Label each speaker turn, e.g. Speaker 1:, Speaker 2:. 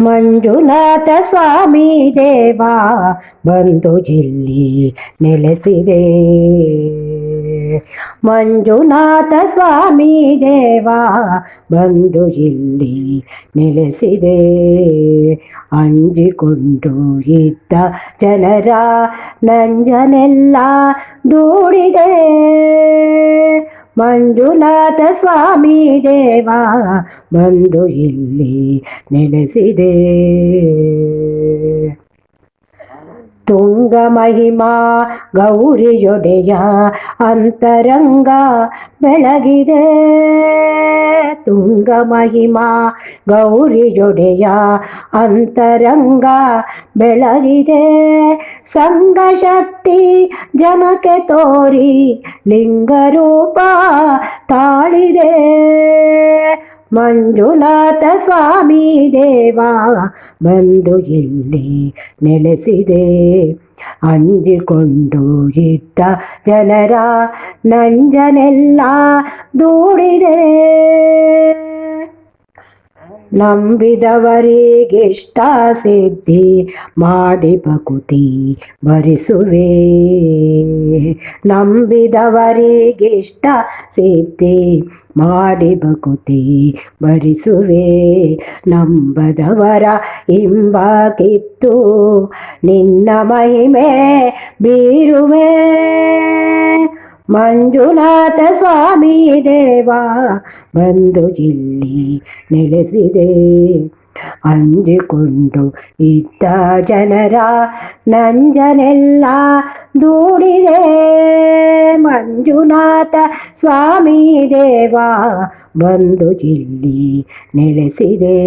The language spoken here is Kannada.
Speaker 1: ಮಂಜುನಾಥ ಸ್ವಾಮಿ ದೇವ, ಬಂದು ಇಲ್ಲಿ ನೆಲೆಸಿದೆ. ಮಂಜುನಾಥ ಸ್ವಾಮಿ ದೇವ, ಬಂದು ಇಲ್ಲಿ ನೆಲೆಸಿದೆ. ಅಂಜಿಕೊಂಡು ಇದ್ದ ಜನರ ನಂಜನೆಲ್ಲ ದೂಡಿದೆ. ಮಂಜುನಾಥ ಸ್ವಾಮಿ ದೇವ ಬಂದು ಇಲ್ಲಿ ನೆಲೆಸಿದೆ. ತುಂಗ ಮಹಿಮಾ ಗೌರಿಯೊಡೆಯ ಅಂತರಂಗ ಬೆಳಗಿದೆ. ತುಂಗ ಮಹಿಮಾ ಗೌರಿಯೊಡೆಯ ಅಂತರಂಗ ಬೆಳಗಿದೆ. ಸಂಘ ಶಕ್ತಿ ಜನಕ್ಕೆ ತೋರಿ ಲಿಂಗರೂಪ ತಾಳಿದೆ. ಮಂಜುನಾಥ ಸ್ವಾಮಿ ದೇವ ಬಂದು ಇಲ್ಲಿ ನೆಲೆಸಿದೆ. ಅಂಜಿಕೊಂಡು ಇದ್ದ ಜನರ ನಂಜನೆಲ್ಲ ದೂಡಿದೆ. ನಂಬಿದವರಿಗಿಷ್ಟ ಸಿದ್ಧಿ ಮಾಡಿ ಭಕುತಿ ಬರಿಸುವೆ ನಂಬಿದವರಿಗಿಷ್ಟ ಸಿದ್ಧಿ ಮಾಡಿ ಭಕುತಿ ಬರಿಸುವೆ ನಂಬದವರ ಇಂಬ ಕಿತ್ತು ನಿನ್ನ ಮಹಿಮೆ ಬೀರುವೆ. ಮಂಜುನಾಥ ಸ್ವಾಮಿ ದೇವ ಬಂದು ಇಲ್ಲಿ ನೆಲೆಸಿದೆ. ಅಂಜಿಕೊಂಡು ಇದ್ದ ಜನರ ನಂಜನೆಲ್ಲ ದೂಡಿದೆ. ಮಂಜುನಾಥ ಸ್ವಾಮಿ ದೇವ ಬಂದು ಇಲ್ಲಿ ನೆಲೆಸಿದೆ.